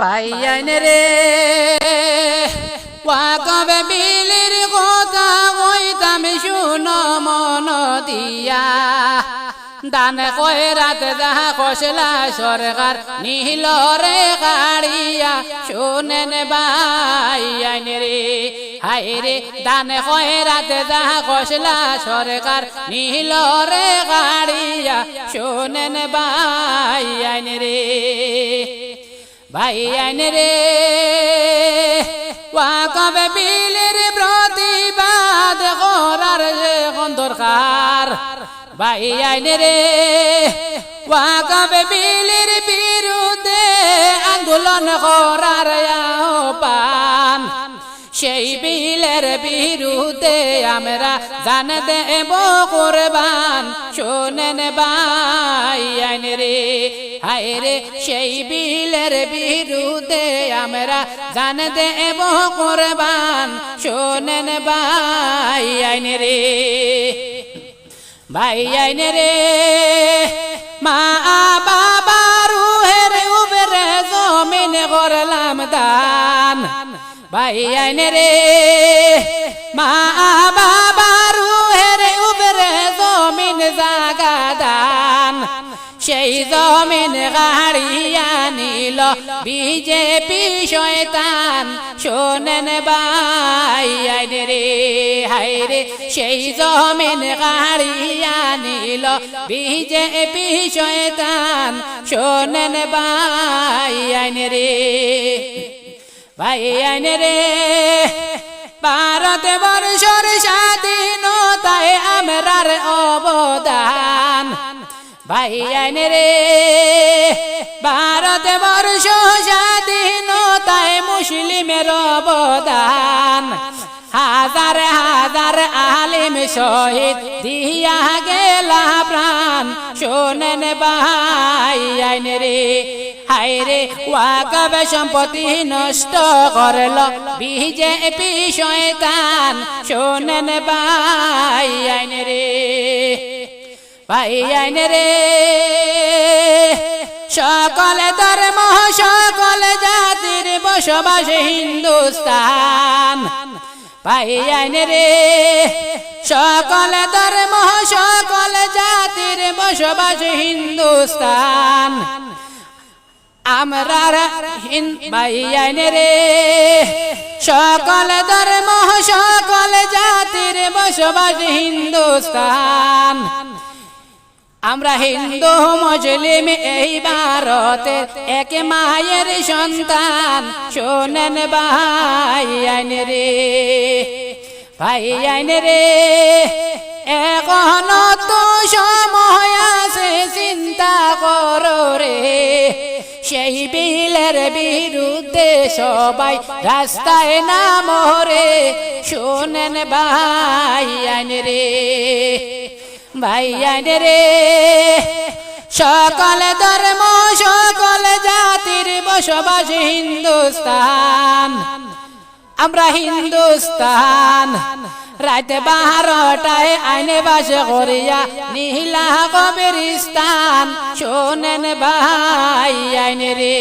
ভাইয়াইন রে। কবে বিলির কথা কইতাম, শুনো মন দিয়া। দান কয় রাত যাহা কসলা সরকার নীল রে গাড়িয়া শোনেন ভাইয়াইন রে, হায় রে, দান কয় রাত যাহা কসলা সরকার নীল রে গাড়িয়া শোনেন ভাইয়াইন রে। ভাই আইন রে ওয়াকবে বিলের প্রতিবাদ করার কোন দরকার। ভাই আইন রে ওয়াকবে বিলের বিরুদ্ধে আন্দোলন করার পান সেই বিলের বিরুদ্ধে আমরা জান দেব কোরবান। শোনেন ভাই আইন রে হায় রে সেই বিলের বিরুদ্ধে আমরা জান দেব কোরবান। শোনেন ভাই আইন রে, ভাই আইন রে মা বাবা রুহের উপরে জমিন করলাম দান। ভাই আইন রে মা বাবা সেই জমিন গাড়িয়া নিল। বিজেপি শয়তান, শোনেন আইন রে হাই রে। সেই জমিন গাড়িয়া নিল। বিজেপি শয়তান, শোনেন আইন রে। ভাই রে। ভারত ভাই আইন রে ভারত বর্ষ স্বাধীনতায় মুসলিমের অবদান। হাজার হাজার আলিম শহীদ দিয়া গেলা প্রাণ। শোনেন ভাই আইন রে হায় রে ওয়াকব সম্পত্তি নষ্ট করল বিজেপি শয়তান। শোনেন ভাই আইন রে। আইন রে। সকল ধর্ম, সকল জাতির বসবাস হিন্দুস্তান। আইন রে। সকল ধর্ম, সকল জাতির বসবাস হিন্দুস্তান। আমরার ভাই আইন রে। সকল ধর্ম, সকল জাতির বসবাস হিন্দুস্তান। আমরা হিন্দু মুসলিম এই ভারতে এক মায়ের সন্তান। শোনেন ভাই আইন রে, ভাই আইন রে, এখন তো সময় আছে, চিন্তা করো রে। সেই বিলের বিরুদ্ধে সবাই রাস্তায় নামরে শোনেন ভাই আইন রে। ভাই রে সকল ধর্ম, সকল জাতির বসবাস হিন্দুস্তান। আমরা হিন্দুস্তান। রাতে বারোটায় আইনে বাস করিয়া নীলা কবিরিস্তান শোনেন ভাই আইন রে